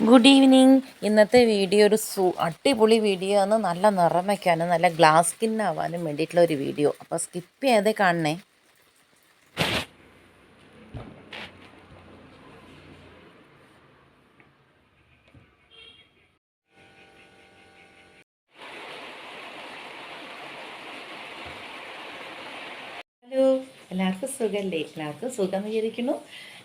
Good evening ഇന്നത്തെ video ഒരു സു അടിപൊളി വീഡിയോ ആണ്. നല്ല നിറം വയ്ക്കാനും നല്ല ഗ്ലാസ് സ്കിൻ വേണ്ടിയിട്ടുള്ള ഒരു വീഡിയോ അപ്പോൾ സ്കിപ്പ് ചെയ്യാതെ കാണണേ. എല്ലാവർക്കും സുഖമല്ലേ എല്ലാവർക്കും സുഖം വിചാരിക്കുന്നു.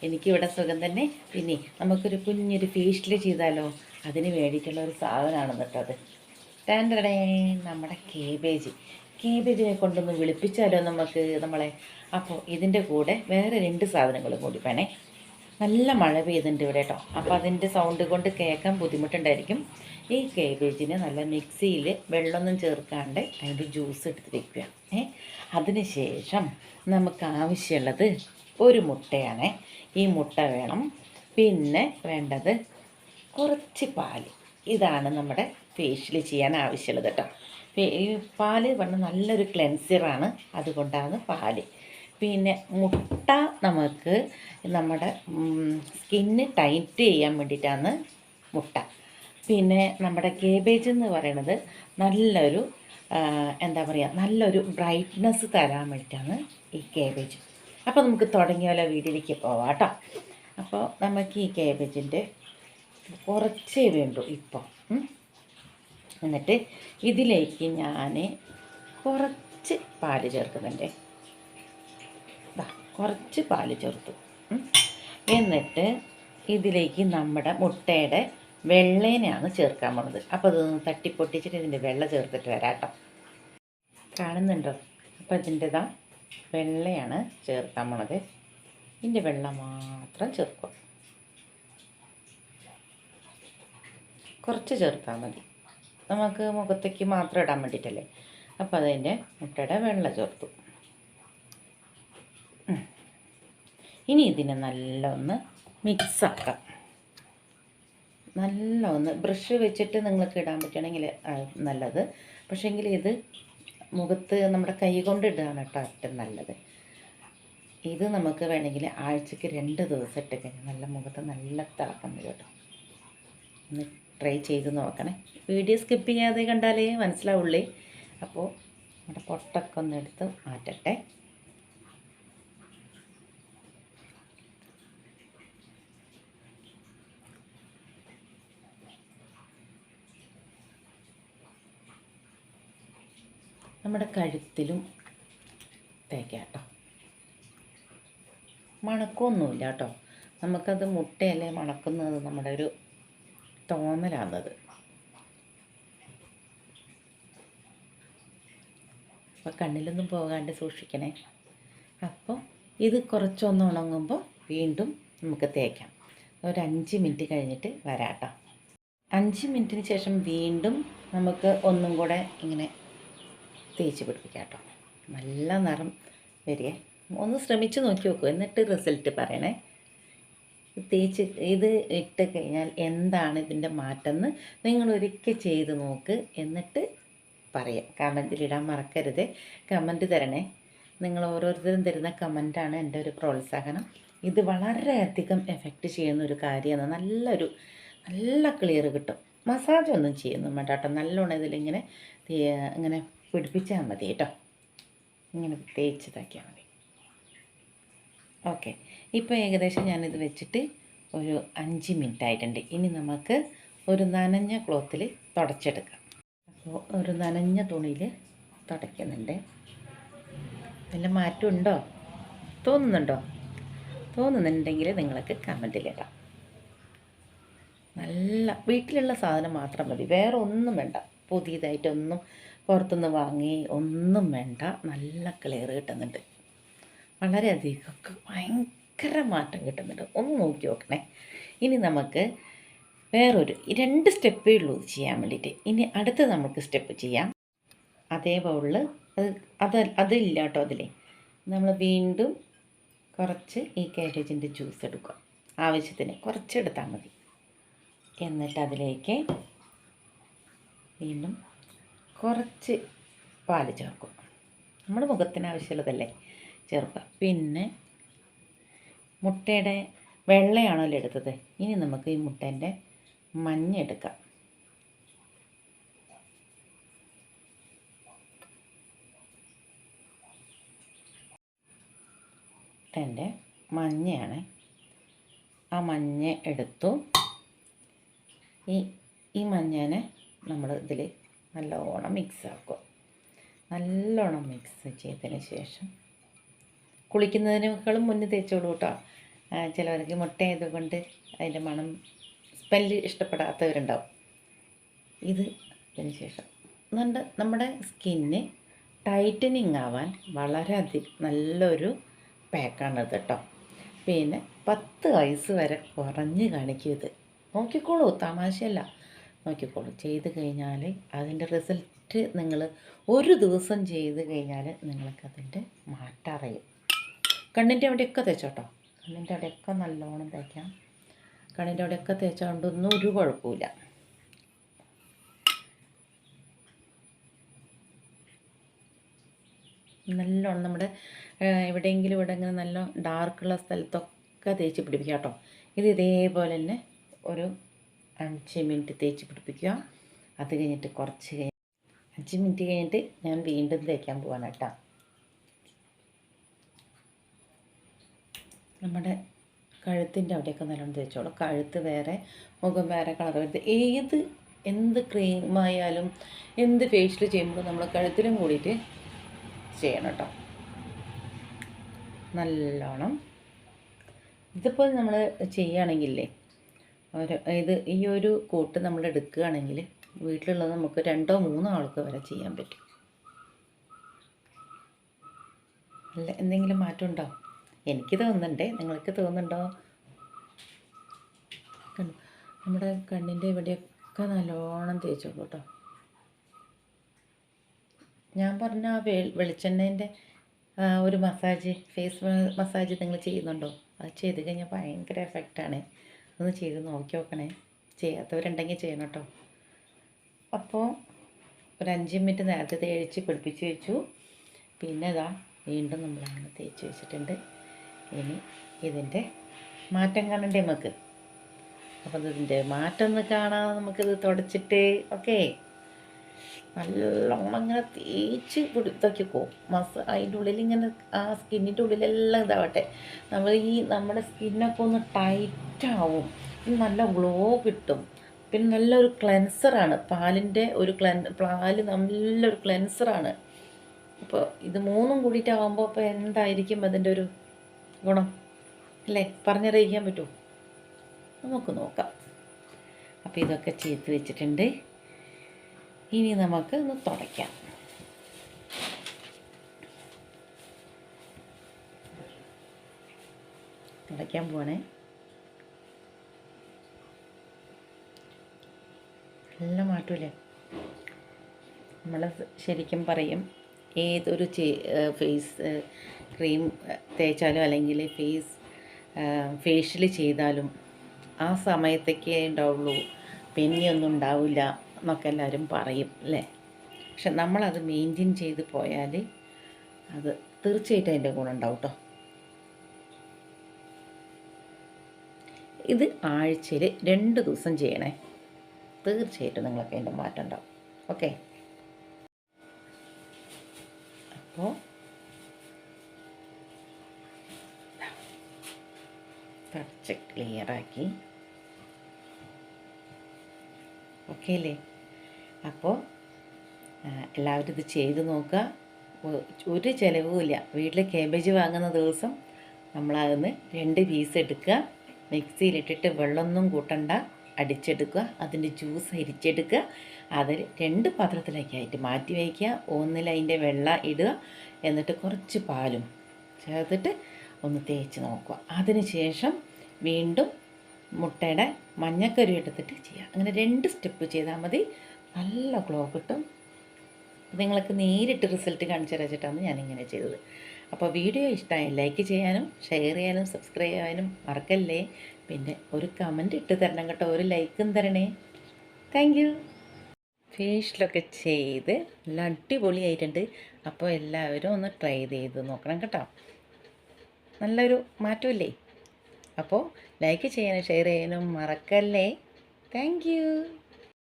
എനിക്കിവിടെ സുഖം തന്നെ. പിന്നെ നമുക്കൊരു കുഞ്ഞൊരു ഫേഷ്യൽ ചെയ്താലോ? അതിന് വേണ്ടിയിട്ടുള്ള ഒരു സാധനമാണ് കേട്ടത് ടാൻഡടേ നമ്മുടെ കേബേജ് കേബേജിനെ കൊണ്ടൊന്ന് വിളിപ്പിച്ചാലോ നമുക്ക് നമ്മളെ? അപ്പോൾ ഇതിന്റെ കൂടെ വേറെ രണ്ട് സാധനങ്ങളും കൂടി വേണേ. നല്ല മഴ പെയ്തിട്ടുണ്ട് ഇവിടെ കേട്ടോ. അപ്പോൾ അതിന്റെ സൗണ്ട് കൊണ്ട് കേൾക്കാൻ ബുദ്ധിമുട്ടുണ്ടായിരിക്കും. ഈ കേബേജിന് നല്ല മിക്സിയിൽ വെള്ളമൊന്നും ചേർക്കാണ്ട് അതിന്റെ ജ്യൂസ് എടുത്ത് വെക്കുക ഏ? അതിന് ശേഷം നമുക്ക് ആവശ്യമുള്ളത് ഒരു മുട്ടയാണ്. ഈ മുട്ട വേണം. പിന്നെ വേണ്ടത് കുറച്ച് പാൽ. ഇതാണ് നമ്മുടെ ഫേഷ്യൽ ചെയ്യാൻ ആവശ്യമുള്ളത് കേട്ടോ. ഈ പാൽ പറഞ്ഞാൽ നല്ലൊരു ക്ലെൻസറാണ് അതുകൊണ്ടാണ് പാൽ. പിന്നെ മുട്ട നമുക്ക് നമ്മുടെ സ്കിന്ന് ടൈറ്റ് ചെയ്യാൻ വേണ്ടിയിട്ടാണ് മുട്ട. പിന്നെ നമ്മുടെ കേബേജ് എന്ന് പറയുന്നത് നല്ലൊരു എന്താ പറയുക നല്ലൊരു ബ്രൈറ്റ്നസ് തരാൻ വേണ്ടിയിട്ടാണ് ഈ കേബേജ് അപ്പോൾ നമുക്ക് തുടങ്ങിയ പോലെ വീട്ടിലേക്ക് പോവാം കേട്ടോ. അപ്പോൾ നമുക്ക് ഈ കേബേജിന്റെ കുറച്ചേ വേണ്ടു ഇപ്പോൾ എന്നിട്ട് ഇതിലേക്ക് ഞാൻ കുറച്ച് പാൽ ചേർക്കുന്നുണ്ട്. കുറച്ച് പാൽ ചേർത്തു. എന്നിട്ട് ഇതിലേക്ക് നമ്മുടെ മുട്ടയുടെ വെള്ളേനെയാണ് ചേർക്കാൻ പോണത്. അപ്പോൾ അതൊന്ന് തട്ടിപ്പൊട്ടിച്ചിട്ട് ഇതിന്റെ വെള്ള ചേർത്തിട്ട് വരാട്ടോ. കാണുന്നുണ്ടോ? അപ്പോൾ ഇതിന്റെതാ വെള്ളയാണ് ചേർക്കാൻ പോണത്. ഇതിന്റെ വെള്ള മാത്രം ചേർക്കുക. കുറച്ച് ചേർത്താൽ മതി. നമുക്ക് മുഖത്തേക്ക് മാത്രം ഇടാൻ വേണ്ടിയിട്ടല്ലേ അപ്പോൾ അതിന്റെ മുട്ടയുടെ വെള്ള ചേർത്തു. ഇനി ഇതിനെ നല്ല ഒന്ന് മിക്സാക്കാം നല്ല ഒന്ന് ബ്രഷ് വെച്ചിട്ട് നിങ്ങൾക്ക് ഇടാൻ പറ്റുകയാണെങ്കിൽ നല്ലത്. പക്ഷേങ്കിൽ ഇത് മുഖത്ത് നമ്മുടെ കൈ കൊണ്ട് ഇടുകയാണ് കേട്ടോ ഏറ്റവും നല്ലത്. ഇത് നമുക്ക് വേണമെങ്കിൽ ആഴ്ചയ്ക്ക് രണ്ട് ദിവസം ഇട്ട് കഴിഞ്ഞാൽ നല്ല മുഖത്ത് നല്ല തിളക്കം വരും കേട്ടോ. ഒന്ന് ട്രൈ ചെയ്ത് നോക്കണേ. വീഡിയോ സ്കിപ്പ് ചെയ്യാതെ കണ്ടാലേ മനസ്സിലാവുള്ളേ. അപ്പോൾ നമ്മുടെ പൊട്ടൊക്കെ ഒന്ന് എടുത്ത് മാറ്റട്ടെ. നമ്മുടെ കഴുത്തിലും തേക്കാം കേട്ടോ മണക്കൊന്നുമില്ല കേട്ടോ. നമുക്കത് മുട്ടയല്ലേ മണക്കുന്നത്? നമ്മുടെ ഒരു തോന്നലാണത്. അപ്പോൾ കണ്ണിലൊന്നും പോകാണ്ട് സൂക്ഷിക്കണേ. അപ്പോൾ ഇത് കുറച്ചൊന്ന് ഉണങ്ങുമ്പോൾ വീണ്ടും നമുക്ക് തേക്കാം. ഒരു അഞ്ച് മിനിറ്റ് കഴിഞ്ഞിട്ട് വരാട്ടോ അഞ്ച് മിനിറ്റിന് ശേഷം വീണ്ടും നമുക്ക് ഒന്നും കൂടെ ഇങ്ങനെ തേച്ച് പിടിപ്പിക്കാം കേട്ടോ. നല്ല നിറം വരിക ഒന്ന് ശ്രമിച്ച് നോക്കി നോക്കൂ. എന്നിട്ട് റിസൾട്ട് പറയണേ. തേച്ച് ഇത് ഇട്ട് കഴിഞ്ഞാൽ എന്താണ് ഇതിന്റെ മാറ്റമെന്ന് നിങ്ങൾ ഒരിക്കൽ ചെയ്ത് നോക്ക്. എന്നിട്ട് പറയാം. കമന്റിലിടാൻ മറക്കരുത്. കമന്റ് തരണേ. നിങ്ങൾ ഓരോരുത്തരും തരുന്ന കമന്റാണ് എന്റെ ഒരു പ്രോത്സാഹനം. ഇത് വളരെയധികം എഫക്റ്റ് ചെയ്യുന്ന ഒരു കാര്യമാണ്. നല്ലൊരു നല്ല ക്ലിയർ കിട്ടും. മസാജ് ഒന്നും ചെയ്യുന്നു കേട്ടോ. നല്ലോണം ഇതിലിങ്ങനെ ഇങ്ങനെ പിടിപ്പിച്ചാൽ മതി കേട്ടോ. ഇങ്ങനെ തേച്ച് ഇതാക്കിയാൽ മതി. ഓക്കെ. ഇപ്പോൾ ഏകദേശം ഞാനിത് വെച്ചിട്ട് ഒരു അഞ്ച് മിനിറ്റ് ആയിട്ടുണ്ട്. ഇനി നമുക്ക് ഒരു നനഞ്ഞ ക്ലോത്തിൽ തുടച്ചെടുക്കാം. അപ്പോൾ ഒരു നനഞ്ഞ തുണിയിൽ തുടയ്ക്കുന്നുണ്ട്. വല്ല മാറ്റമുണ്ടോ? തോന്നുന്നുണ്ടോ? തോന്നുന്നുണ്ടെങ്കിൽ നിങ്ങൾക്ക് കമന്റിൽ ഇടാം. നല്ല വീട്ടിലുള്ള സാധനം മാത്രം മതി. വേറെ ഒന്നും വേണ്ട. പുതിയതായിട്ടൊന്നും പുറത്തുനിന്ന് വാങ്ങി ഒന്നും വേണ്ട നല്ല ക്ലിയർ കിട്ടുന്നുണ്ട്. വളരെയധികം ഭയങ്കര മാറ്റം കിട്ടുന്നുണ്ട്. ഒന്ന് നോക്കി നോക്കണേ. ഇനി നമുക്ക് വേറൊരു രണ്ട് സ്റ്റെപ്പേ ഉള്ളൂ ചെയ്യാൻ വേണ്ടിയിട്ട്. ഇനി അടുത്ത് നമുക്ക് സ്റ്റെപ്പ് ചെയ്യാം. അതേ ബൗളിൽ അത് അത് അതില്ല കേട്ടോ അതിൽ നമ്മൾ വീണ്ടും കുറച്ച് ഈ കാരേജിന്റെ ജ്യൂസ് എടുക്കുക. ആവശ്യത്തിന് കുറച്ച് കുറച്ചെടുത്താൽ മതി. എന്നിട്ട് അതിലേക്ക് വീണ്ടും കുറച്ച് പാൽ ചേർക്കും നമ്മൾ മുഖത്തിന് ആവശ്യമുള്ളതല്ലേ ചേർക്കുക. പിന്നെ മുട്ടയുടെ വെള്ളയാണല്ലോ എടുത്തത്? ഇനി നമുക്ക് ഈ മുട്ടേന്റെ മഞ്ഞ എടുക്കാം. മുട്ടേന്റെ മഞ്ഞയാണ്. ആ മഞ്ഞ എടുത്തു. ഈ ഈ മഞ്ഞനെ നമ്മൾ ഇതിൽ നല്ലോണം മിക്സ് ആക്കുക നല്ലോണം മിക്സ് ചെയ്തതിന് ശേഷം കുളിക്കുന്നതിനേക്കാളും മുന്നേ തേച്ചോളൂ കേട്ടോ ചിലവർക്ക് മുട്ട ആയതുകൊണ്ട് അതിന്റെ മണം സ്മെല്ല് ഇഷ്ടപ്പെടാത്തവരുണ്ടാവും. ഇത് ഇതിന് ശേഷം നമ്മുടെ നമ്മുടെ സ്കിന്ന് ടൈറ്റനിങ് ആവാൻ വളരെയധികം നല്ലൊരു പാക്കാണത് കേട്ടോ പിന്നെ പത്ത് വയസ്സ് വരെ കുറഞ്ഞ് കാണിക്കും ഇത് നോക്കിക്കോളൂ തമാശയല്ല. നോക്കിക്കോളൂ. ചെയ്ത് കഴിഞ്ഞാൽ അതിന്റെ റിസൾട്ട് നിങ്ങൾ ഒരു ദിവസം ചെയ്ത് കഴിഞ്ഞാൽ നിങ്ങൾക്കതിന്റെ മാറ്റം അറിയും കണ്ണിന്റെ അവിടെയൊക്കെ തേച്ചോട്ടോ. കണ്ണിന്റെ അവിടെയൊക്കെ നല്ലോണം തേക്കാം. കണ്ണിന്റെ അവിടെയൊക്കെ തേച്ചുകൊണ്ടൊന്നും ഒരു കുഴപ്പമില്ല നല്ലോണം നമ്മുടെ എവിടെയെങ്കിലും ഇവിടെ ഇങ്ങനെ നല്ല ഡാർക്കുള്ള സ്ഥലത്തൊക്കെ തേച്ച് പിടിപ്പിക്കാം കേട്ടോ. ഇത് ഇതേപോലെ തന്നെ ഒരു അഞ്ച് മിനിറ്റ് തേച്ച് പിടിപ്പിക്കുക. അത് കഴിഞ്ഞിട്ട് കുറച്ച് കഴിഞ്ഞ് അഞ്ച് മിനിറ്റ് കഴിഞ്ഞിട്ട് ഞാൻ വീണ്ടും തേക്കാൻ പോവാണ് കേട്ടോ. നമ്മുടെ കഴുത്തിന്റെ അവിടെയൊക്കെ നല്ലോണം തേച്ചോളൂ. കഴുത്ത് വേറെ മുഖം വേറെ കളർ വരുന്നത് ഏത് എന്ത് ക്രീമായാലും എന്ത് ഫേഷ്യൽ ചെയ്യുമ്പോൾ നമ്മൾ കഴുത്തിലും കൂടിയിട്ട് ചെയ്യണം കേട്ടോ. നല്ലോണം. ഇതിപ്പോൾ നമ്മൾ ചെയ്യുകയാണെങ്കിലേ ഇത് ഈ ഒരു കൂട്ട് നമ്മൾ എടുക്കുകയാണെങ്കിൽ വീട്ടിലുള്ളത് നമുക്ക് രണ്ടോ മൂന്നോ ആൾക്ക് വരെ ചെയ്യാൻ പറ്റും. അല്ല എന്തെങ്കിലും മാറ്റം ഉണ്ടോ എനിക്ക് തോന്നുന്നുണ്ടേ. നിങ്ങൾക്ക് തോന്നുന്നുണ്ടോ? നമ്മുടെ കണ്ണിന്റെ ഇവിടെയൊക്കെ നല്ലോണം തേച്ചു കേട്ടോ. ഞാൻ പറഞ്ഞ ആ വെ വെളിച്ചെണ്ണേന്റെ ഒരു മസാജ് ഫേസ് മസാജ് നിങ്ങൾ ചെയ്യുന്നുണ്ടോ? അത് ചെയ്ത് കഴിഞ്ഞാൽ ഭയങ്കര എഫക്റ്റാണ് ഒന്ന് ചെയ്ത് നോക്കി നോക്കണേ. ചെയ്യാത്തവരുണ്ടെങ്കിൽ ചെയ്യണം കേട്ടോ. അപ്പോൾ ഒരു അഞ്ച് മിനിറ്റ് നേരത്തെ തേച്ച് പിടിപ്പിച്ച് വെച്ചു. പിന്നെ ഇതാ വീണ്ടും നമ്മളങ്ങനെ തേച്ച് വെച്ചിട്ടുണ്ട്. ഇനി ഇതിന്റെ മാറ്റം കാണണ്ടേ നമുക്ക്? അപ്പം ഇതിന്റെ മാറ്റം ഒന്ന് കാണാൻ നമുക്കിത് തുടച്ചിട്ട്. ഓക്കേ? നല്ലോണം ഇങ്ങനെ തേച്ച് ഇതാക്കി പോകും മസ് അതിന്റെ ഉള്ളിൽ ഇങ്ങനെ ആ സ്കിന്നിന്റെ ഉള്ളിലെല്ലാം ഇതാവട്ടെ. നമ്മൾ ഈ നമ്മുടെ സ്കിന്നൊക്കെ ഒന്ന് ടൈറ്റാവും. നല്ല ഗ്ലോ കിട്ടും. പിന്നെ നല്ലൊരു ക്ലെൻസറാണ്. പാലിന്റെ ഒരു ക്ലെൻ പാൽ നല്ലൊരു ക്ലെൻസറാണ്. അപ്പോൾ ഇത് മൂന്നും കൂടിയിട്ടാവുമ്പോൾ അപ്പോൾ എന്തായിരിക്കും അതിന്റെ ഒരു ഗുണം? അല്ലേ? പറഞ്ഞറിയിക്കാൻ പറ്റുമോ? നമുക്ക് നോക്കാം. അപ്പോൾ ഇതൊക്കെ ചെയ്ത് വെച്ചിട്ടുണ്ട്. ഇനി നമുക്ക് ഒന്ന് തുടയ്ക്കാം. തുടയ്ക്കാൻ പോണേ നല്ല മാറ്റൂലേ നമ്മൾ ശരിക്കും പറയും ഏതൊരു ഫേസ് ക്രീം തേച്ചാലും അല്ലെങ്കിൽ ഫേസ് ഫേഷ്യൽ ചെയ്താലും ആ സമയത്തൊക്കെ ഉണ്ടാവുള്ളൂ. പിന്നെയൊന്നും ഉണ്ടാവില്ല. എന്നൊക്കെ എല്ലാവരും പറയും അല്ലേ? പക്ഷെ നമ്മളത് മെയിന്റെയിൻ ചെയ്ത് പോയാൽ അത് തീർച്ചയായിട്ടും അതിന്റെ ഗുണം ഉണ്ടാവും കേട്ടോ ഇത് ആഴ്ചയിൽ രണ്ട് ദിവസം ചെയ്യണേ. തീർച്ചയായിട്ടും നിങ്ങൾക്ക് അതിന്റെ മാറ്റം ഉണ്ടാവും. ഓക്കെ? അപ്പോൾ തുടച്ച് ക്ലിയറാക്കി ഓക്കെ അല്ലേ? അപ്പോൾ എല്ലാവരും ഇത് ചെയ്ത് നോക്കുക. ഒരു ചിലവുമില്ല വീട്ടിൽ കേബേജ് വാങ്ങുന്ന ദിവസം നമ്മളതിന്ന് രണ്ട് പീസ് എടുക്കുക. മിക്സിയിലിട്ടിട്ട് വെള്ളമൊന്നും കൂട്ടണ്ട. അടിച്ചെടുക്കുക. അതിന്റെ ജ്യൂസ് അരിച്ചെടുക്കുക. അത് രണ്ട് പാത്രത്തിലേക്കായിട്ട് മാറ്റി വയ്ക്കുക. ഒന്നിൽ അതിന്റെ വെള്ളം ഇടുക. എന്നിട്ട് കുറച്ച് പാലും ചേർത്തിട്ട് ഒന്ന് തേച്ച് നോക്കുക. അതിന് ശേഷം വീണ്ടും മുട്ടയുടെ മഞ്ഞക്കറി എടുത്തിട്ട് ചെയ്യാം. അങ്ങനെ രണ്ട് സ്റ്റെപ്പ് ചെയ്താൽ മതി. നല്ല ഗ്ലോ കിട്ടും. നിങ്ങൾക്ക് നേരിട്ട് റിസൾട്ട് കാണിച്ചു ഞാൻ ഞാനിങ്ങനെ ചെയ്തത്. അപ്പോൾ വീഡിയോ ഇഷ്ടമായി ലൈക്ക് ചെയ്യാനും ഷെയർ ചെയ്യാനും സബ്സ്ക്രൈബ് ചെയ്യാനും മറക്കല്ലേ? പിന്നെ ഒരു കമന്റ് ഇട്ട് തരണം കേട്ടോ. ഒരു ലൈക്കും തരണേ. താങ്ക് യു ഫേഷ്യലൊക്കെ ചെയ്ത് നല്ല അടിപൊളിയായിട്ടുണ്ട്. അപ്പോൾ എല്ലാവരും ഒന്ന് ട്രൈ ചെയ്ത് നോക്കണം കേട്ടോ. നല്ലൊരു മാറ്റമില്ലേ? അപ്പോൾ ലൈക്ക് ചെയ്യാനും ഷെയർ ചെയ്യാനും മറക്കല്ലേ. താങ്ക്